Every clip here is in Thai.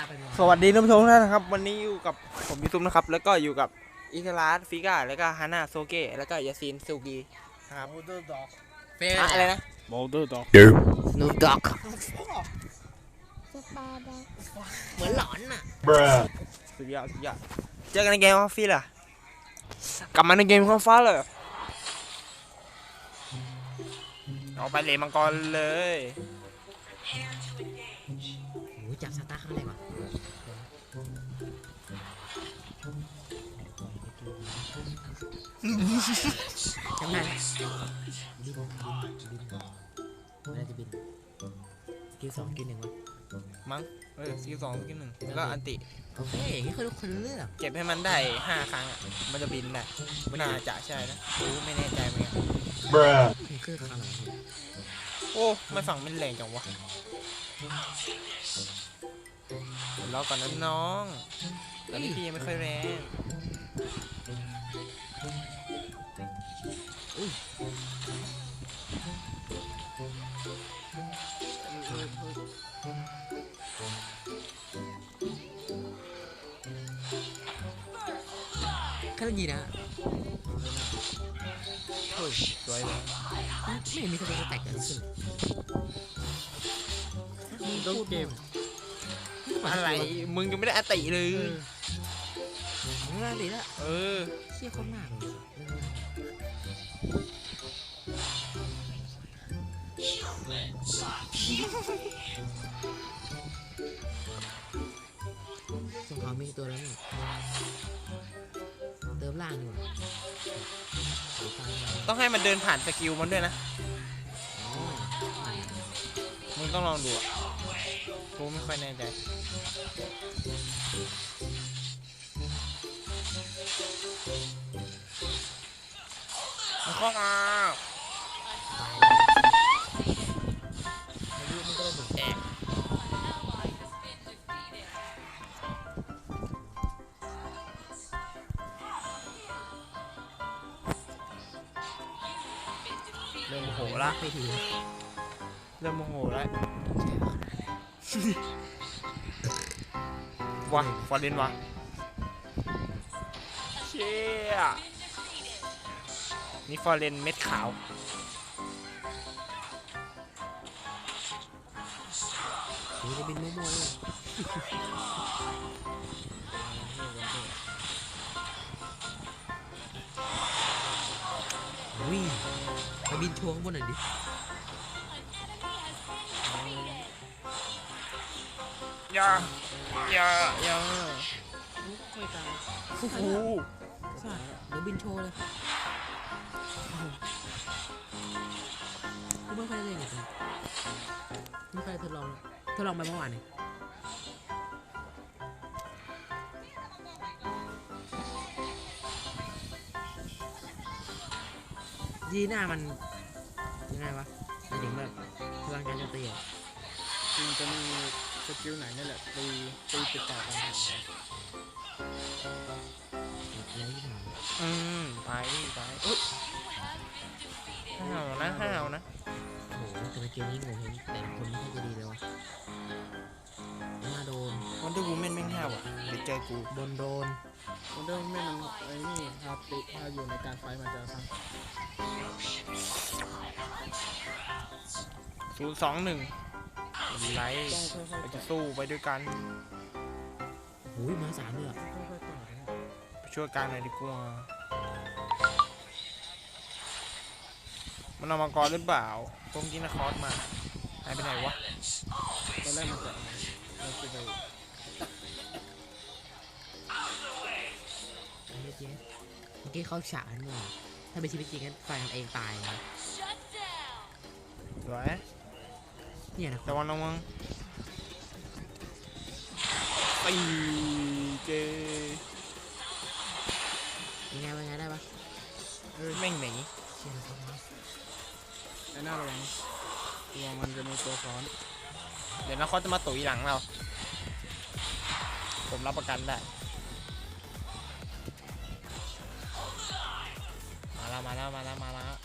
ตาเป็นสวัสดีท่านผู้ชมทุกท่านนะครับ วันนี้อยู่กับผมยูทูบนะครับ แล้วก็อยู่กับอิคลาสฟิก้าแล้วก็ฮาน่าโซเกะแล้วก็ยาซีนซูกีนะครับเฟรอะอะไรนะ Boulder Dog. สนูด็อกสปาร์ด็อกเหมือนหลอนน่ะสุดยอดสุดยอดเจอกันในเกมคอฟฟี่ล่ะกลับมาในเกมคอฟฟ้าเลยเอาไปเลยมังกรเลย จำได้ไหมบินบินบินเวลาจะบินสกิลสองกิลหนึ่งวะมั้งเออซีสองซีหนึ่งแล้วก็อันติโอเคอย่างนี้คือทุกคนเลือกเก็บให้มันได้ห้าครั้งอะมันจะบินได้น่าจะใช่นะรู้ไม่แน่ใจเหมือนกันมันคือคาร์ลโอ้ไม่ฝั่งมันแรงจังวะเรอก่อนนะน้องตอนนี้พี่ยังไม่ค่อยแรง แค่ได้ยินนะเฮ้ยสวยเลยไม่เห็นมีสกิลสแต็กเกิดขึ้นต้องเกมอะไรมึงยังไม่ได้อันติเลยไม่ได้ดีละเออเชี่ยโคนมากเลยเรื่องมากสงครามมีตัวแล้วนี่เติม ล่างดีกว่าเอาตายแล้วต้องให้มันเดินผ่านสกิลมันด้วยนะ มึงต้องลองดูอะกูไม่ค่อยแน่ใจข้อมา ไม่ถือเริ่มโมโหละวะฟอร์เรนวะเชี่ยนี่ฟอร์เรนเม็ดขาวโอ้ยจะบินมั่วๆเลยวิ่งไป บินโชว์ข้างบนหน่อยดิอย่าอย่าอย่าค่อยตายโอ้โหสัตว์เดี๋ยวบินโชว์เลยกูไม่ค่อยได้เล่นเลยไม่ค่อยทดลองเลยทดลองไปเมื่อวานเนี่ย ยีหน้ามันยังไงวะหมายถึงแบบพลังการโจมตีอะคือมันจะมีสกิลไหนนี่แหละตีตีติดต่อกันแล้วยี่ห้ออืมไปไปอุ๊ยห้าวนะห้าวนะ โอ้โหแต่ในเกมนี้ผมเห็นแต่คนไม่ค่อยจะดีเลยวะ มาโดนวันที่กูเม่นแม่งห้าวอะเดี๋ยวเจอกูโดนโดนมันเดิมไม่มันไอ้นี่พาติพาอยู่ในการไฟมันจะทศูนย์สองหนึ่งไลท์ำต้องค่อยๆเราจัจะบสู้ไปด้วยกันโอ้ยมาสามเลยอะค่อยๆต่อนะไปช่วยกันหน่อยดีกว่า มันเอามังกรหรือเปล่าตรงกินนคอสมาหายไปไหนวะตอนแรกมันจะ มันจะไปไอ้เจ๊เมื่อกี้เขาฉากนมึงถ้าเป็นชีวิตจริงงั้นไฟมันเองตายนะสวยเนี่ยนะระวังระวังตีเจยังไงว่าไงได้ปะเออแม่งหนีเชี่ยนะครับไอ้หน้าระวังระวังมันจะมีตัวซ้อน เดี๋ยวนครจะมาตุ๋ยหลังเรา ผมรับประกันได้ มาแล้วมาแล้วมาแล้วมาแล้ว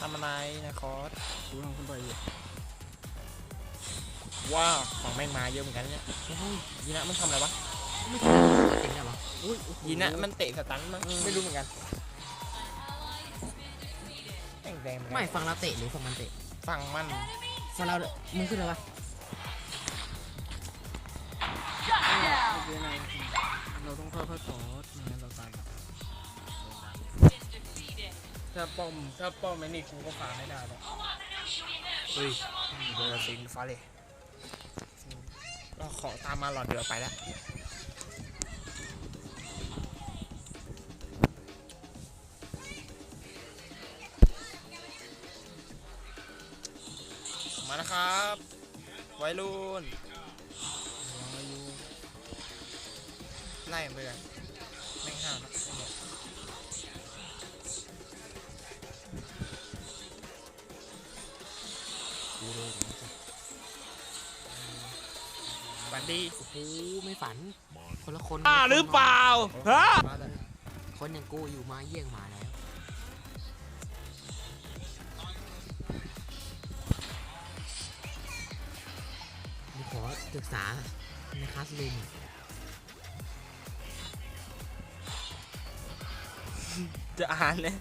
ทำอะไรนะคอสดูทางขึ้นไปอยู่ว้าวของแม่งมาเยอะเหมือนกันเนี่ยโอ้ยยีนะมันทำอะไรวะไม่ทำจริงได้ปะอุ้ยโอ้โหยีนะมันเตะสตันมั้งไม่รู้เหมือนกัน แม่งแดงเหมือนกันไม่ฟังเราเตะหรือฟังมันเตะฟังมันฟังเรามึงขึ้นแล้วปะเดี๋ยวนะเราต้องค่อยๆต่อไม่งั้นเราตายแบบถ้าป้อมถ้าป้อมไม่นี่กูก็ฟาไม่ได้หรอกเฮ้ยเดอร์ซินฟ้าเลยก็ขอตามมาหลอดเดือไปแล้ว ครับวัยรุ่นไล่มันไปเลยแม่งห้าวนะไอ้เนี่ยกูเลยนะจ๊ะบันดีโอ้โหไม่ฝัน คนละคนอ่าหรือเปล่าฮะ คนอย่างกูอยู่มาเยี่ยงมา ศึกษาในคลาสเรียนหน่อยจะอ่านเลย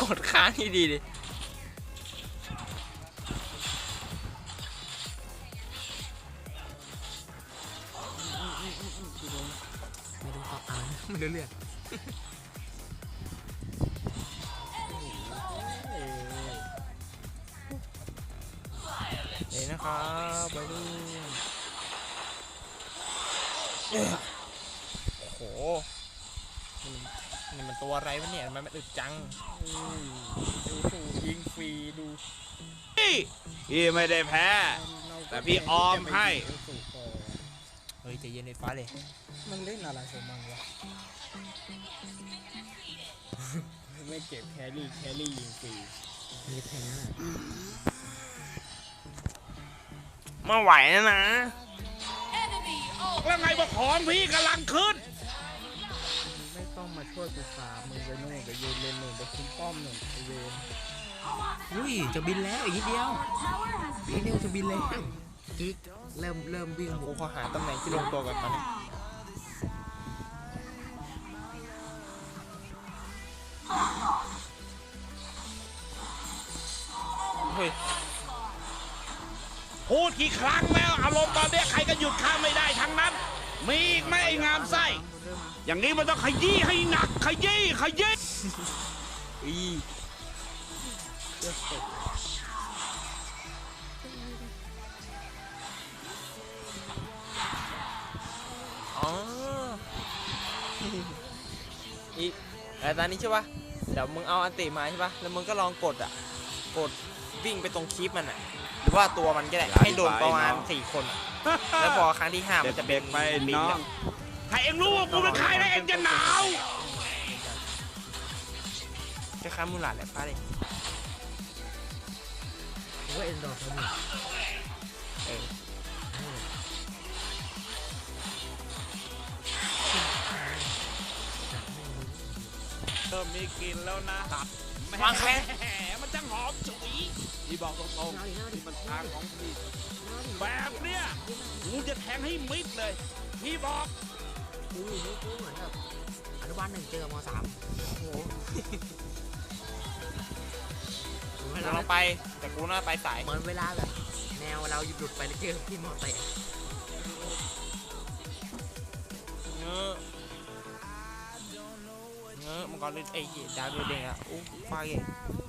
กดค้างให้ดีดิไม่ต้องตอบอ่านไม่รู้เรื่อง นะครับไปดูโอ้โหนี่มันนี่มันตัวอะไรวะเนี่ยทำไมมันอึดจังดูถูกยิงฟรีดูพี่ไม่ได้แพ้ แต่พี่ออมให้ดูถูกก่อนเฮ้ยใจเย็นในฟ้าเลย มันเล่นอะไรของมันวะไม่เก็บแครี่แครี่ยิงฟรีมีแค่ นั้นอะมาไหวนะนะแล้วไงบอกของพี่กำลังขึ้น ไม่ต้องมาช่วยกูขามึงไปนู่นไปยืนเลนหนึ่งไปคุมป้อมหนึ่งไปเวนอุ้ยจะบินแล้วอีกนิดเดียวอีกนิดเดียวจะบินแล้วกิ๊กเริ่มเริ่มวิ่งบุกูกขอหาตำแหน่งที่ลงตัวก่อนตอนนี้ พูดกี่ครั้งแล้วอารมณ์ตอนเนี้ใครก็หยุดข้าไม่ได้ทั้งนั้น มีอีกไหมไอ้งามไส้ อย่างนี้มันต้องขยี้ให้หนัก ขยี้ขยี้อีอ๋ออีแต่ตอนนี้ใช่ปะเดี๋ยวมึงเอาอันติมาใช่ปะแล้วมึงก็ลองกดอะ กดวิ่งไปตรงคลิปมันอะ หรือว่าตัวมันก็ได้ให้โดนประมาณสี่คนอะแล้วพอครั้งที่ห้ามันจะเป็นไปบินน้ออะงถ้าเอ็งรู้ว่ากูเป็นใครแล้วเอ็งจะหนาวคล้ายๆมูหลาดแหละป้าเลยผมว่าเอ็นดอร์เขาหมดเออเริ่มมีกลินแล้วนะตัดวางแค่แหมมันจังห อมฉุยพี่บอกตรงๆนี่มันทางของพี่ แบบเนี้ยกูจะแทงให้มิดเลย พี่บอกกูอยู่นี่กูเหมือนแบบอนุบาลหนึ่งเจอมสามโอ้โหเหมือนกูเวลาลองไป แต่กูน่าไปสายเหมือนเวลาแบบแนวเราหยุดไปแล้วเจอพี่มอเตะเงอะเงอะมังกรเล่นไอ้เหี้ยดาวเด้งอะอู้ฟ้าเก่งยิงเลน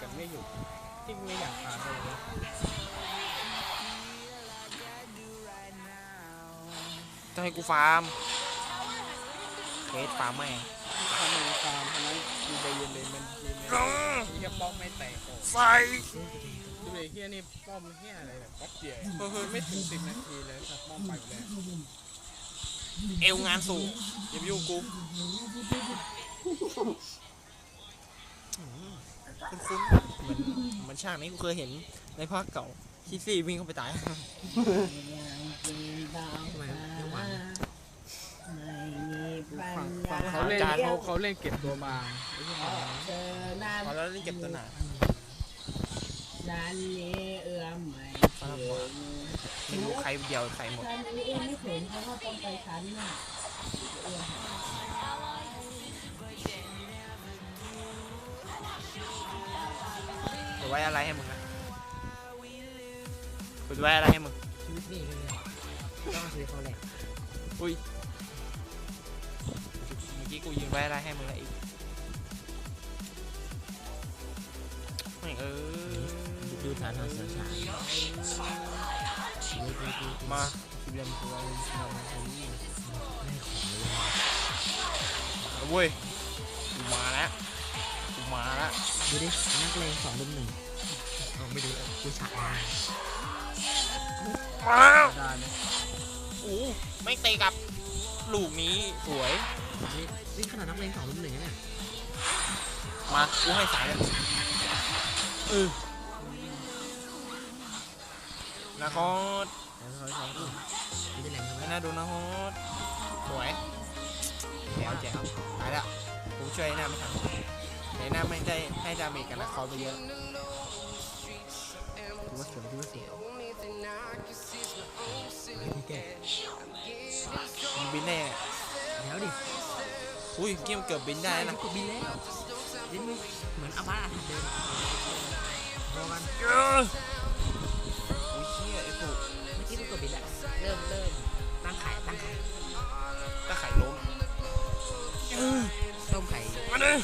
กันไม่หยุดที่ไม่อยากขาเลยนะจะให้กูฟาร์มเคสฟาร์มแม่งถ้ามึงตาราะนั้นกูไปยืนเลนมันเยืนเลนที่จะป้อมไม่แตกใส่ดูเลยเฮียนี่ป้อมเฮียอะไรแบบป๊บเดียวเฮ้ยไม่ถึงสิบนาทีเลยสักป้อมไปแล้วเอวงานสูงอย่าไปยุ่งกู คุ้นๆเหมือนเหมือนฉากนี้กูเคยเห็นในภาคเก่าคิซี่วิ่งเข้าไปตายทำไมไม่หวังเขาเล่นเขาเขาเล่นเก็บตัวบาพอแล้วเล่นเก็บตัวหนาด้านนี้เอื้อมไม่ไม่รู้ใครเดียวใครหมดชั้นนี้เอื้อมไม่ถึงเพราะว่าต้องไปชั้นน่ะ จะไว้อะไรให้มึงนะกูจะไว้อะไรให้มึงชีวิตนี่เลยต้องชีวิตเขาแหลกอุ้ยเมื่อกี้กูยิงไว้อะไรให้มึงแล้วอีกไม่เออดูฐานหาเสียงฉายดูดูดูมาเรียนตัวเอาเว้ยกูมาแล้วกู มาแล้วดูดิ นักเลงสองลุมหนึ่งเอาไม่ดูกูฉายมาได้ไหมโอ้ไม่เตะกับลูกนี้สวย นี่นี่ขนาดนักเลงสองลุมหนึ่งนะเนี่ยมากูให้สายเลยเออนาคอสแล้วเขาใช้อุ้ยนี่เป็นแหล่งทำไมไม่น่าดูนาคอสสวยแจ๋วแจ๋วตายแล้วกูช่วยไอ้หน้าไม่ทัน ไอ้หน้าไม่ได้ให้ดาเมจกันนะเขาไปเยอะดูว่าสวยดูว่าสวยบินได้แล้วดิอุ้ยเกมเกือบบินได้นะกดบินแล้วนี่มึงเหมือนอาบ้าเดินรอกันอุ้ยเชี่ยไอ้ปุ๊เมื่อกี้มึงกดบินแล้วเริ่มเริ่มตั้งไข่ตั้งไข่ตะไคร่ล้มต้มไข่มาเลย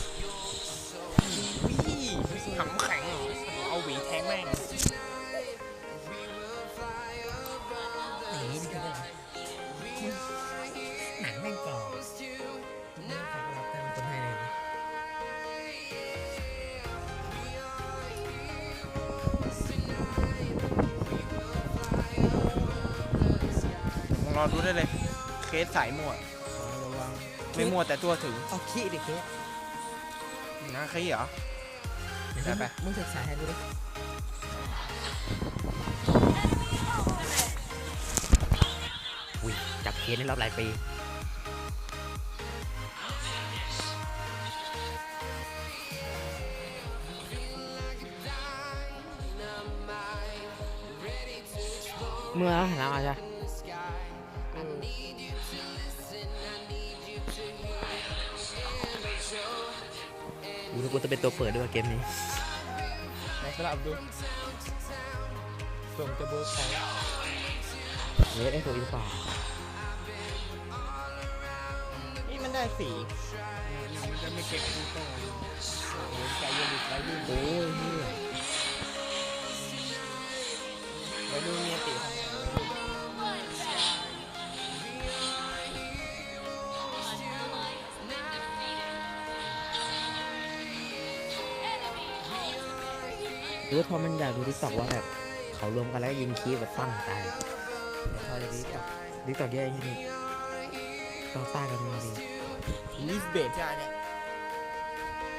สสายมั่วไม่มั่วแต่ตัวถึงเอาขี้ดิเค้นะเคสเหรอเดี๋ยวได้ไปมึงศึกษาให้ดูดิอุ้ยจับเคสในรอบหลายปีเมื่อหันหลังมาจ้ะกู นึกว่าจะเป็นตัวเปิดด้วยเกมนี้ลองสลับดูส่งจะเบอร์ของเฮ้ยไอ้ตัวอีกฝ่านี่มันได้สีมันจะไม่เก็บกูก่อนโอ้ยใจเย็นอีกไรดูโอ้ยเฮียไปดูเมียตี หรือพอมันอยากดูทิกตอกว่าแบบเขารวมกันแล้วยิงคีย์แบบปั้งตายพอจะดิกตอกดิกตอกเยอะที่นี่ต้องสร้างกันมาดีลิสเบทใช่ไหมเนี่ย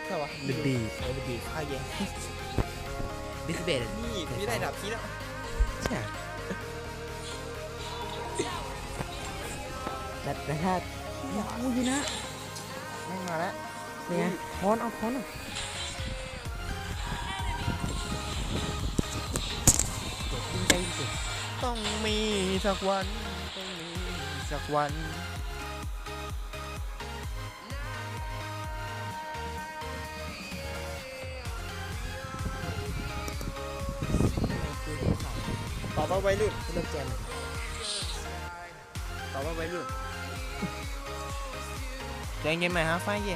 ใช่ปะดึบีเออดีข้าวเย็นดิสเบดนี่พี่ได้ดับพี่แล้วใช่แต่แต่ถ้าโอ้ยนะไม่มาแล้วเป็นไงค้อนเอาค้อนอะ ต้องมีสักวันต้องมีสักวันต่อมาวัยรุ่นเลิกแจมต่อมาวัยรุ่นแดงเย็นไหมฮะไฟเย่